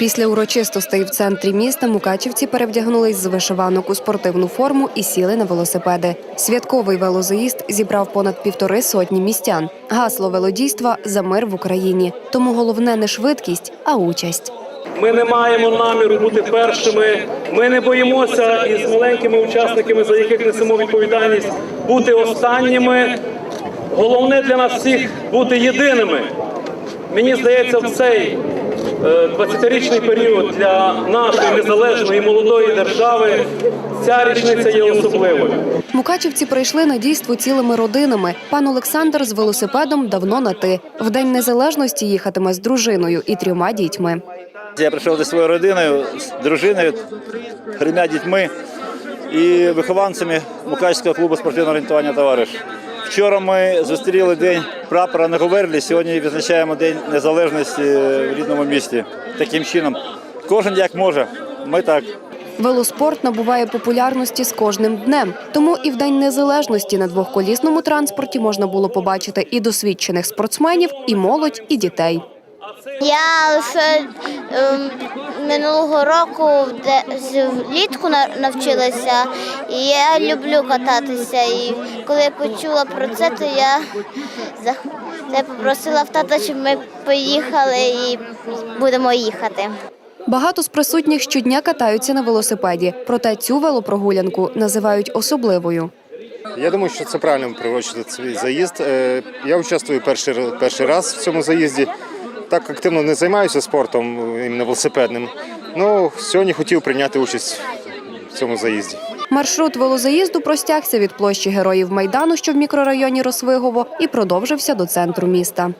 Після урочистостей в центрі міста мукачівці перевдягнулись з вишиванок у спортивну форму і сіли на велосипеди. Святковий велозаїзд зібрав понад півтори сотні містян. Гасло велодійства за мир в Україні. Тому головне не швидкість, а участь. Ми не маємо наміру бути першими. Ми не боїмося із маленькими учасниками, за яких несемо відповідальність, бути останніми. Головне для нас всіх бути єдиними. Мені здається, в цей 20-річний період для нашої незалежної молодої держави ця річниця є особливою. Мукачівці прийшли на дійство цілими родинами. Пан Олександр з велосипедом давно на ти. В день незалежності їхатиме з дружиною і трьома дітьми. Я прийшов зі своєю родиною, з дружиною, трьома дітьми і вихованцями Мукачського клубу спортивного орієнтування товариш. Вчора ми зустріли день прапора на Говерлі. Сьогодні відзначаємо День Незалежності в рідному місті. Таким чином, кожен як може. Ми так. Велоспорт набуває популярності з кожним днем. Тому і в день незалежності на двохколісному транспорті можна було побачити і досвідчених спортсменів, і молодь, і дітей. Я лише ем, минулого року влітку на- навчилася, і я люблю кататися. І коли я почула про це, то я, я попросила в тата, щоб ми поїхали і будемо їхати. Багато з присутніх щодня катаються на велосипеді, проте цю велопрогулянку називають особливою. Я думаю, що це правильно приурочити цей заїзд. Е, Я участвую перший, перший раз в цьому заїзді. Так активно не займаюся спортом іменно велосипедним. Ну, сьогодні хотів прийняти участь в цьому заїзді. Маршрут велозаїзду простягся від площі Героїв Майдану, що в мікрорайоні Росвигово, і продовжився до центру міста.